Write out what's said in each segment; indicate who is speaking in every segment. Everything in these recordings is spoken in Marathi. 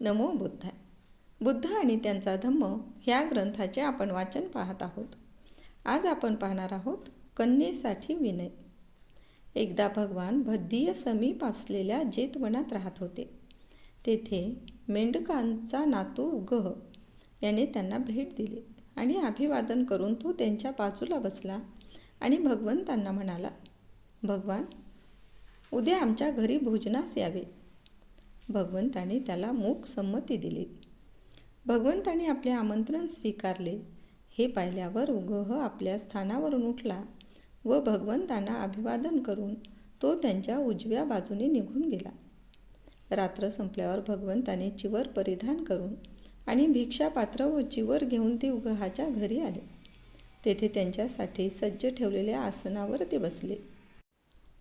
Speaker 1: नमो बुद्धाय. बुद्ध आणि त्यांचा धम्म ह्या ग्रंथाचे आपण वाचन पाहत आहोत. आज आपण पाहणार आहोत कन्येसाठी विनय. एकदा भगवान भद्दीय समीप असलेल्या जेतवनात राहत होते. तेथे मेंढकांचा नातू गह याने त्यांना भेट दिली आणि अभिवादन करून तो त्यांच्या बाजूला बसला आणि भगवंतांना म्हणाला भगवान उद्या आमच्या घरी भोजनास यावे. भगवंताने त्याला मूक संमती दिली. भगवंताने आपले आमंत्रण स्वीकारले. हे पाहिल्यावर उगह आपल्या स्थानावरून उठला व भगवंतांना अभिवादन करून तो त्यांच्या उजव्या बाजूने निघून गेला. रात्र संपल्यावर भगवंताने चिवर परिधान करून आणि भिक्षापात्र व चिवर घेऊन ते उगहाच्या घरी आले. तेथे त्यांच्यासाठी सज्ज ठेवलेल्या आसनावर ते बसले.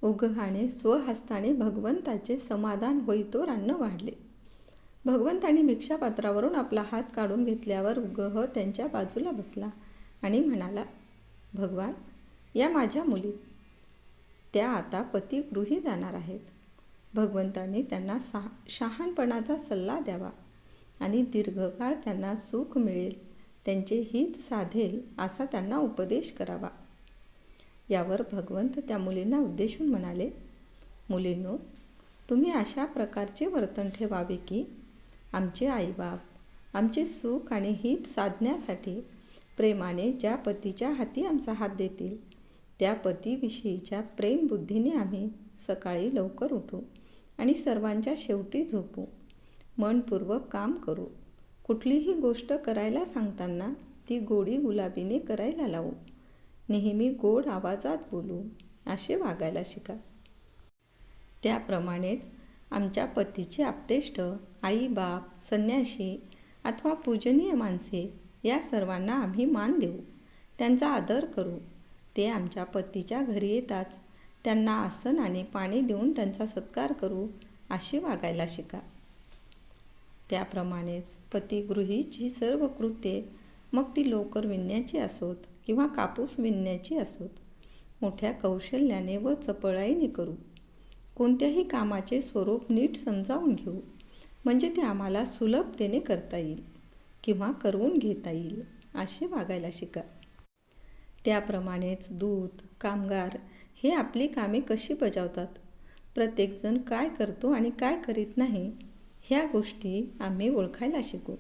Speaker 1: उगहाने स्वहस्ताने भगवंताचे समाधान होईतोर अन्न वाढले. भगवंताने भिक्षापात्रावरून आपला हात काढून घेतल्यावर उगह त्यांच्या बाजूला बसला आणि म्हणाला भगवान या माझ्या मुली. त्या आता पतिगृही जाणार आहेत. भगवंतांनी त्यांना सा शहाणपणाचा सल्ला द्यावा आणि दीर्घकाळ त्यांना सुख मिळेल. त्यांचे हित साधेल असा त्यांना उपदेश करावा. यावर भगवंत त्या मुलींना उद्देशून म्हणाले मुलींनो तुम्ही अशा प्रकारचे वर्तन ठेवावे की आमचे आईबाप आमचे सुख आणि हित साधण्यासाठी प्रेमाने ज्या पतीच्या हाती आमचा हात देतील त्या पतीविषयीच्या प्रेमबुद्धीने आम्ही सकाळी लवकर उठू आणि सर्वांच्या शेवटी झोपू. मनपूर्वक काम करू. कुठलीही गोष्ट करायला सांगताना ती गोडी गुलाबीने करायला लावू. नेहमी गोड आवाजात बोलू. असे वागायला शिका. त्याप्रमाणेच आमच्या पतीचे आपतेष्ट आई बाप संन्याशी अथवा पूजनीय माणसे या सर्वांना आम्ही मान देऊ. त्यांचा आदर करू. ते आमच्या पतीच्या घरी येताच त्यांना आसन आणि पाणी देऊन त्यांचा सत्कार करू अशी वागायला शिका. त्याप्रमाणेच पतिगृहीची सर्व कृत्ये मग ती लोकर विणण्याची असोत. किंवा कापूस विणण्याची असोत. मोठ्या कौशल्याने व चपळाईने करू. कोणत्याही कामाचे स्वरूप नीट समजावून घेऊ. म्हणजे ते आम्हाला सुलभतेने करता येईल किंवा करवून घेता येईल असे वागायला शिका. त्याप्रमाणेच दूत कामगार हे आपली कामे कशी बजावतात? प्रत्येकजण काय करतो आणि काय करीत नाही ह्या गोष्टी आम्ही ओळखायला शिकू.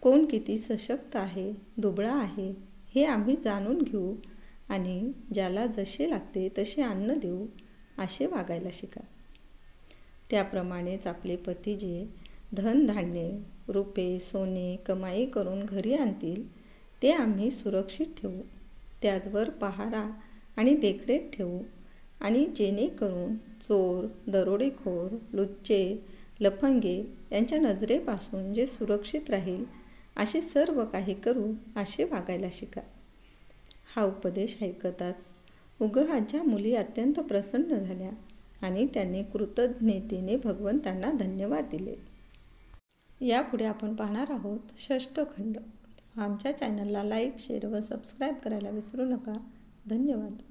Speaker 1: कोण किती सशक्त आहे दुबळा आहे हे आम्ही जाणून घेऊ आणि ज्याला जसे लागते तसे अन्न देऊ असे वागायला शिका. त्याप्रमाणेच आपले पती जे धनधान्ये रुपे सोने कमाई करून घरी आणतील ते आम्ही सुरक्षित ठेवू. त्याचवर पहारा आणि देखरेख ठेवू आणि जेणेकरून चोर दरोडेखोर लुच्चे लफंगे यांच्या नजरेपासून जे सुरक्षित राहील असे सर्व काही करू असे वागायला शिका. हा उपदेश ऐकताच उगहाच्या मुली अत्यंत प्रसन्न झाल्या आणि त्यांनी कृतज्ञतेने भगवंतांना धन्यवाद दिले. यापुढे आपण पाहणार आहोत षष्ठ खंड. आमच्या चॅनलला लाईक शेअर व सबस्क्राईब करायला विसरू नका. धन्यवाद.